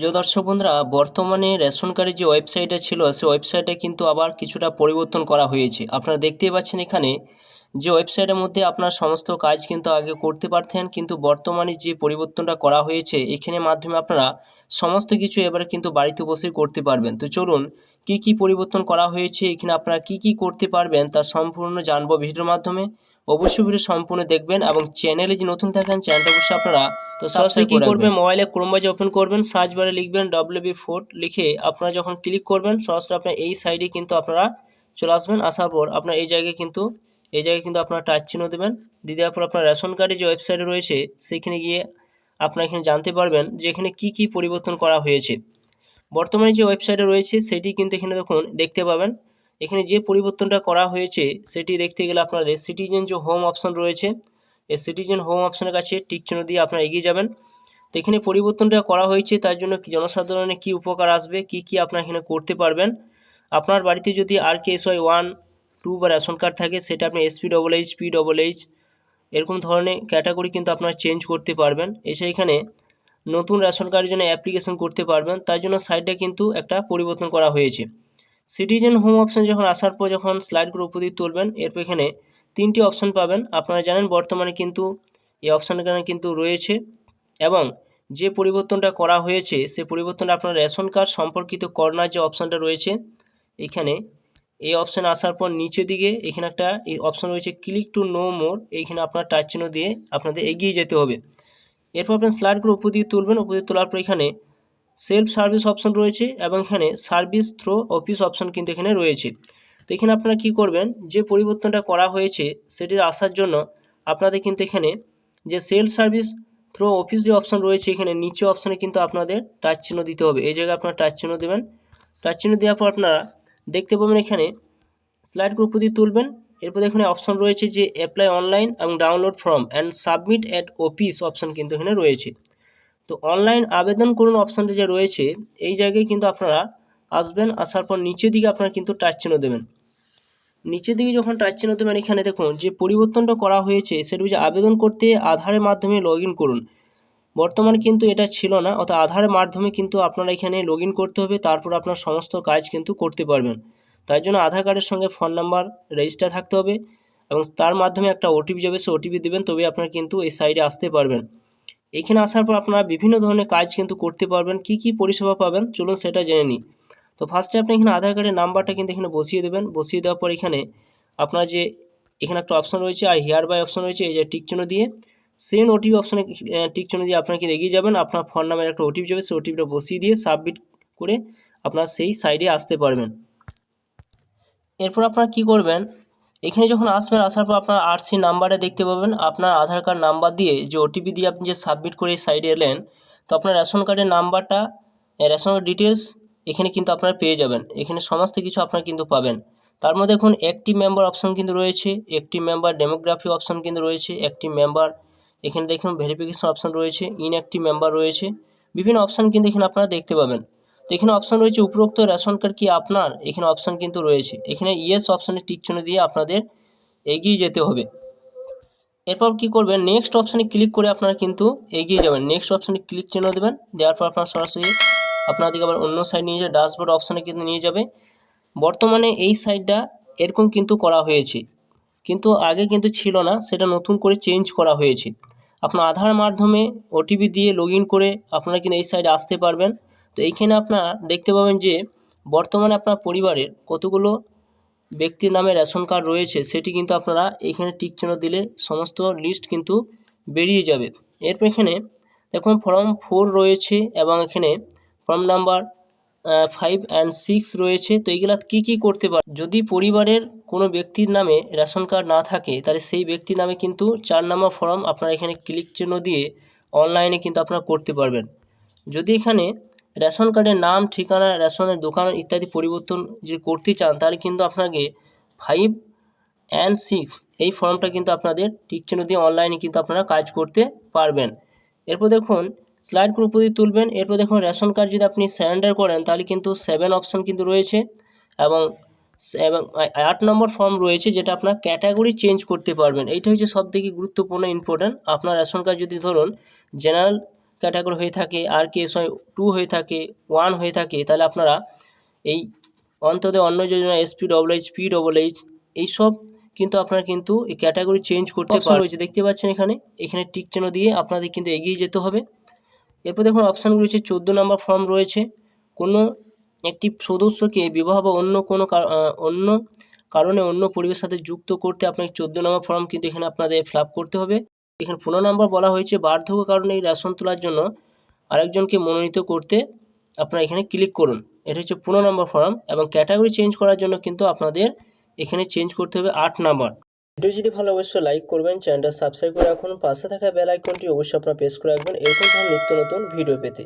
প্রিয় দর্শক বন্ধুরা, বর্তমানে রেশন কার্ডের যে ওয়েবসাইটটা ছিল, সেই ওয়েবসাইটে কিন্তু আবার কিছুটা পরিবর্তন করা হয়েছে। আপনারা দেখতেই পাচ্ছেন এখানে যে ওয়েবসাইটের মধ্যে আপনার সমস্ত কাজ কিন্তু আগে করতে পারতেন, কিন্তু বর্তমানে যে পরিবর্তনটা করা হয়েছে, এখানে মাধ্যমে আপনারা সমস্ত কিছু এবারে কিন্তু বাড়িতে বসে করতে পারবেন। তো চলুন, কি কি পরিবর্তন করা হয়েছে, এখানে আপনারা কি কি করতে পারবেন, তা সম্পূর্ণ জানব ভিডিওর মাধ্যমে। অবশ্যই ভিডিও সম্পূর্ণ দেখবেন এবং চ্যানেলে যে নতুন থাকেন, চ্যানেলটা অবশ্যই আপনারা তো সরাসরি কি করবেন? মোবাইলে ক্রোম বাজে ওপেন করবেন সার্চ বারে লিখবেন ডব্লিউবি ফোর্ট লিখে আপনারা যখন ক্লিক করবেন সরাসরি আপনার এই সাইডে কিন্তু আপনারা চলে আসবেন। আসার পর আপনার এই জায়গায় কিন্তু এই জায়গায় কিন্তু আপনারা টাচ চিহ্ন দেবেন। দিয়ে দেওয়ার পর আপনার রেশন কার্ডে যে ওয়েবসাইট রয়েছে সেখানে গিয়ে আপনারা এখানে জানতে পারবেন যে এখানে কী কী পরিবর্তন করা হয়েছে। বর্তমানে যে ওয়েবসাইটে রয়েছে সেটি কিন্তু এখানে দেখুন দেখতে পাবেন। এখানে যে পরিবর্তনটা করা হয়েছে সেটি দেখতে গেলে আপনাদের সিটিজেন যে হোম অপশন রয়েছে এই সিটিজেন হোম অপশনের কাছে টিক চিহ্ন দিয়ে আপনারা এগিয়ে যাবেন। তো এখানে পরিবর্তনটা করা হয়েছে, তার জন্য জনসাধারণের কী উপকার আসবে, কি কি আপনারা এখানে করতে পারবেন। আপনার বাড়িতে যদি R K S Y one two বা রেশন কার্ড থাকে, সেটা আপনি SP double H P double H এরকম ধরনের ক্যাটাগরি কিন্তু আপনারা চেঞ্জ করতে পারবেন। এসে এখানে নতুন রেশন কার্ডের জন্য অ্যাপ্লিকেশন করতে পারবেন, তার জন্য সাইডটা কিন্তু একটা পরিবর্তন করা হয়েছে। সিটিজেন হোম অপশন যখন আসার পর যখন স্লাইডগুলো উপর তুলবেন, এরপর এখানে তিনটি অপশান পাবেন। আপনারা জানেন বর্তমানে কিন্তু এই এখানে কিন্তু রয়েছে এবং যে পরিবর্তনটা করা হয়েছে, সে পরিবর্তনটা আপনার রেশন কার্ড সম্পর্কিত করোনার যে অপশানটা রয়েছে, এখানে এই অপশান আসার পর নিচের দিকে এখানে একটা এই অপশান রয়েছে ক্লিক টু নো মোর এইখানে আপনার টাচ চিহ্ন দিয়ে আপনাদের এগিয়ে যেতে হবে। এরপর আপনার স্লাইডগুলো উপর দিয়ে তুলবেন, উপর দিয়ে তোলার পর এখানে সেলফ সার্ভিস অপশন রয়েছে এবং এখানে সার্ভিস থ্রো অফিস অপশন কিন্তু এখানে রয়েছে। তো এখানে আপনারা কী করবেন? যে পরিবর্তনটা করা হয়েছে সেটির আসার জন্য আপনাদের কিন্তু এখানে যে সেল সার্ভিস থ্রো অফিস যে অপশন রয়েছে এখানে নিচে অপশানে কিন্তু আপনাদের টাচ চিহ্ন দিতে হবে। এই জায়গায় আপনারা টাচ চিহ্ন দেবেন। টাচ চিহ্ন দেওয়ার পর আপনারা দেখতে পাবেন এখানে স্লাইড গ্রুপ দিয়ে তুলবেন। এরপর এখানে অপশন রয়েছে যে অ্যাপ্লাই অনলাইন এবং download form and submit at office option কিন্তু এখানে রয়েছে। তো অনলাইন আবেদন করুন অপশানটা যে রয়েছে, এই জায়গায় কিন্তু আপনারা আসবেন, আসার পর নিচের দিকে আপনারা কিন্তু টাচ চিহ্ন দেবেন। নিচের দিকে যখন টাচ চিহ্ন দেবেন এখানে দেখুন, যে পরিবর্তনটা করা হয়েছে, সেটা হচ্ছে আবেদন করতে আধারের মাধ্যমে লগ করুন। বর্তমানে কিন্তু এটা ছিল না, অর্থাৎ আধারের মাধ্যমে কিন্তু আপনারা এখানে লগ করতে হবে, তারপর আপনার সমস্ত কাজ কিন্তু করতে পারবেন। তাই জন্য আধার কার্ডের সঙ্গে ফোন নাম্বার রেজিস্টার থাকতে হবে এবং তার মাধ্যমে একটা ওটিপি যাবে, সে ওটিপি দেবেন তবে আপনারা কিন্তু এই সাইডে আসতে পারবেন। এখানে আসার পর আপনারা বিভিন্ন ধরনের কাজ কিন্তু করতে পারবেন, কি কি পরিষেবা পাবেন, চলুন সেটা জেনে নিই। তো ফার্স্টে আপনি এখানে আধার কার্ডের নাম্বারটা কিন্তু এখানে বসিয়ে দেবেন। বসিয়ে দেওয়ার পর এখানে আপনার যে এখানে একটা অপশন রয়েছে আর হেয়ার বাই অপশন রয়েছে, এই যে টিক চিহ্ন দিয়ে। সেম ওটিপি অপশানে টিক চিহ্ন দিয়ে আপনাকে এগিয়ে যাবেন। আপনার ফোন নামের একটা ওটিপি যাবে, সেই ওটিপিটা বসিয়ে দিয়ে সাবমিট করে আপনার সেই সাইডে আসতে পারবেন। এরপর আপনারা কি করবেন? এখানে যখন আসবেন, আসার পর আপনার আরসি নাম্বারে দেখতে পাবেন। আপনার আধার কার্ড নাম্বার দিয়ে যে ওটিপি দিয়ে আপনি যে সাবমিট করে সাইডে এলেন, তো আপনার রেশন কার্ডের নাম্বারটা রেশন কার্ড ডিটেলস এখানে কিন্তু আপনারা পেয়ে যাবেন। এখানে সমস্ত কিছু আপনারা কিন্তু পাবেন। তার মধ্যে এখন একটি মেম্বার অপশন কিন্তু রয়েছে একটি মেম্বার ডেমোগ্রাফি অপশন কিন্তু রয়েছে একটি মেম্বার এখানে দেখুন ভেরিফিকেশন অপশন রয়েছে ইন একটি মেম্বার রয়েছে, বিভিন্ন অপশান কিন্তু এখানে আপনারা দেখতে পাবেন। তো এখানে অপশান রয়েছে উপরোক্ত রেশন কার্ড কি আপনার? এখানে অপশান কিন্তু রয়েছে। এখানে ইয়েস অপশানে চিহ্ন দিয়ে আপনাদের এগিয়ে যেতে হবে। এরপর কি করবেন? নেক্সট অপশানে ক্লিক করে আপনারা কিন্তু এগিয়ে যাবেন। নেক্সট অপশানে ক্লিক চিহ্ন দেবেন, দেওয়ার পর আপনার সরাসরি আপনাদেরকে আবার অন্য সাইড নিয়ে যাবে ড্যাশবোর্ড অপশানে কিন্তু নিয়ে যাবে। বর্তমানে এই সাইডটা এরকম কিন্তু করা হয়েছে। কিন্তু আগে কিন্তু ছিল না, সেটা নতুন করে চেঞ্জ করা হয়েছে। আপনার আধার মাধ্যমে ওটিপি দিয়ে লগ করে আপনারা কিন্তু এই সাইডে আসতে পারবেন। তো এইখানে আপনারা দেখতে পাবেন যে, বর্তমানে আপনার পরিবারের কতগুলো ব্যক্তির নামে রেশন কার্ড রয়েছে, সেটি কিন্তু আপনারা এখানে টিক চিহ্ন দিলে সমস্ত লিস্ট কিন্তু বেরিয়ে যাবে। এরপর এখানে দেখুন ফর্ম ফোর রয়েছে এবং এখানে form number five and six রয়েছে। তো এইগুলা কী কী করতে পারে? যদি পরিবারের কোনো ব্যক্তির নামে রেশন কার্ড না থাকে, তাহলে সেই ব্যক্তির নামে কিন্তু চার নম্বর ফর্ম আপনারা এখানে ক্লিক চিহ্ন দিয়ে অনলাইনে কিন্তু আপনারা করতে পারবেন। যদি এখানে রেশন কার্ডের নাম, ঠিকানা, রেশনের দোকান ইত্যাদি পরিবর্তন যদি করতে চান, তাহলে কিন্তু আপনাকে ফাইভ অ্যান্ড সিক্স এই ফর্মটা কিন্তু আপনাদের টিক চিহ্ন দিয়ে অনলাইনে কিন্তু আপনারা কাজ করতে পারবেন। এরপর দেখুন স্লাইড গ্রুপ দিয়ে তুলবেন। এরপর দেখুন রেশন কার্ড যদি আপনি স্যারেন্ডার করেন তাহলে কিন্তু সেভেন অপশান কিন্তু রয়েছে এবং এবং আট নম্বর ফর্ম রয়েছে যেটা আপনার ক্যাটাগরি চেঞ্জ করতে পারবেন। এইটা হচ্ছে সব থেকে গুরুত্বপূর্ণ ইম্পর্ট্যান্ট আপনার রেশন কার্ড যদি ধরুন জেনারেল ক্যাটাগরি হয়ে থাকে আর কেস হয় টু হয়ে থাকে ওয়ান হয়ে থাকে তাহলে আপনারা এই অন্তত অন্য যোজনা SP double H P double H এইসব কিন্তু আপনারা কিন্তু এই ক্যাটাগরি চেঞ্জ করতে পারবেন। রয়েছে দেখতে পাচ্ছেন এখানে এখানে টিক চিহ্ন দিয়ে আপনাদের কিন্তু এগিয়ে যেতে হবে। এরপর দেখুন অপশানগুলো হচ্ছে চোদ্দ নম্বর ফর্ম রয়েছে। কোনো একটি সদস্যকে বিবাহ বা অন্য কোনো অন্য কারণে অন্য পরিবেশের সাথে যুক্ত করতে আপনাকে চোদ্দ নম্বর ফর্ম কিন্তু এখানে আপনাদের ফিল করতে হবে। এখানে পনেরো নম্বর বলা হয়েছে, বার্ধক্য কারণে এই রেশন তোলার জন্য আরেকজনকে মনোনীত করতে আপনারা এখানে ক্লিক করুন। এটা হচ্ছে পনেরো নম্বর ফর্ম এবং ক্যাটাগরি চেঞ্জ করার জন্য কিন্তু আপনাদের এখানে চেঞ্জ করতে হবে আট নাম্বার ভিডিও যদি ভালো অবশ্যই লাইক করবেন চ্যানেলটা সাবস্ক্রাইব করে রাখুন, পাশে থাকা বেল আইকনটি অবশ্যই আপনারা প্রেস করে রাখবেন। এরকম ধরনের নিত্য নতুন ভিডিও পেতে।